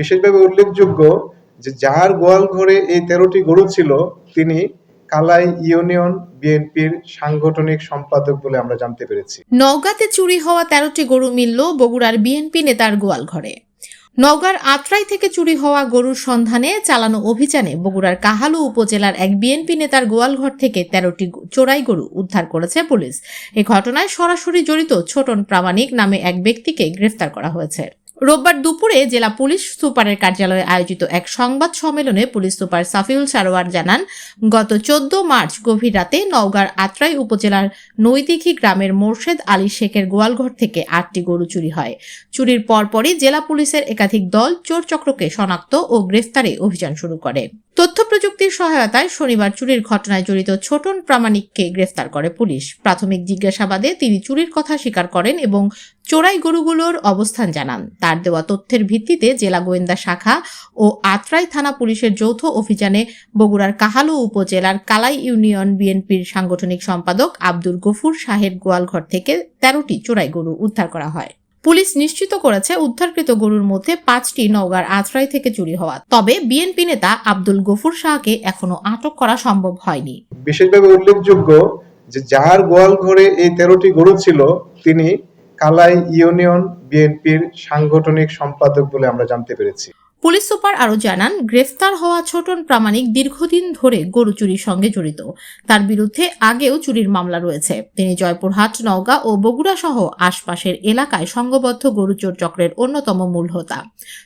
বিশেষভাবে উল্লেখযোগ্য যে যার গোয়াল ঘরে এই তেরোটি গরু ছিল, তিনি কালাই ইউনিয়ন বিএনপির সাংগঠনিক সম্পাদক বলে আমরা জানতে পেরেছি। নওগাঁতে চুরি হওয়া তেরোটি গরু মিলল বগুড়ার বিএনপি নেতার গোয়াল ঘরে। নওগাঁর আত্রাই থেকে চুরি হওয়া গরুর সন্ধানে চালানো অভিযানে বগুড়ার কাহালু উপজেলার এক বিএনপি নেতার গোয়ালঘর থেকে তেরোটি চোরাই গরু উদ্ধার করেছে পুলিশ। এ ঘটনায় সরাসরি জড়িত ছোটন প্রামাণিক নামে এক ব্যক্তিকে গ্রেফতার করা হয়েছে। রোববার দুপুরে জেলা পুলিশ সুপারের কার্যালয়ে আয়োজিত এক সংবাদ সম্মেলনে পুলিশ সুপার সাফিউল সারোয়ার জানান, গত চোদ্দ মার্চ গভীর রাতে নওগাঁর আত্রাই উপজেলার নৈদিঘি গ্রামের মোর্শেদ আলী শেখের গোয়ালঘর থেকে আটটি গরু চুরি হয়। চুরির পরপরই জেলা পুলিশের একাধিক দল চোর চক্রকে শনাক্ত ও গ্রেফতারে অভিযান শুরু করে। তথ্য প্রযুক্তির সহায়তায় শনিবার চুরির ঘটনায় জড়িত ছোটন প্রামাণিককে গ্রেফতার করে পুলিশ। প্রাথমিক জিজ্ঞাসাবাদে তিনি চুরির কথা স্বীকার করেন এবং চোরাই গরুগুলোর অবস্থান জানান। তার দেওয়া তথ্যের ভিত্তিতে জেলা গোয়েন্দা শাখা ও আত্রাই থানা পুলিশের যৌথ অভিযানে বগুড়ার কাহালু উপজেলার কালাই ইউনিয়ন বিএনপির সাংগঠনিক সম্পাদক আব্দুল গফুর শাহের গোয়ালঘর থেকে তেরোটি চোরাই গরু উদ্ধার করা হয়। পুলিশ নিশ্চিত করেছে, উদ্ধারকৃত গরুর মধ্যে পাঁচটি নওগাঁর আত্রাই থেকে চুরি হওয়া। তবে বিএনপি নেতা আব্দুল গফুর শাহকে এখনও আটক করা সম্ভব হয়নি। বিশেষভাবে উল্লেখযোগ্য যে যার গোয়াল ঘরে এই তেরোটি গরু ছিল, তিনি কালাই ইউনিয়ন বিএনপির সাংগঠনিক সম্পাদক বলে আমরা জানতে পেরেছি। পুলিশ সুপার আরও জানান, গ্রেফতার হওয়া ছোটন প্রামাণিক দীর্ঘদিন ধরে গরু চুরির সঙ্গে জড়িত। তার বিরুদ্ধে আগেও চুরির মামলা রয়েছে। তিনি জয়পুরহাট, নওগাঁ ও বগুড়া সহ আশপাশের এলাকায় সংঘবদ্ধ গরু চোর চক্রের অন্যতম মূল হোতা।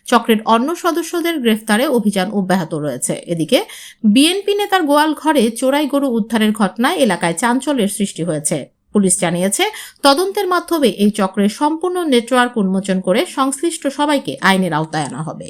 চক্রের অন্য সদস্যদের গ্রেফতারে অভিযান অব্যাহত রয়েছে। এদিকে, বিএনপি নেতার গোয়াল ঘরে চোরাই গরু উদ্ধারের ঘটনায় এলাকায় চাঞ্চল্যের সৃষ্টি হয়েছে। পুলিশ জানিয়েছে, তদন্তের মাধ্যমে এই চক্রের সম্পূর্ণ নেটওয়ার্ক উন্মোচন করে সংশ্লিষ্ট সবাইকে আইনের আওতায় আনা হবে।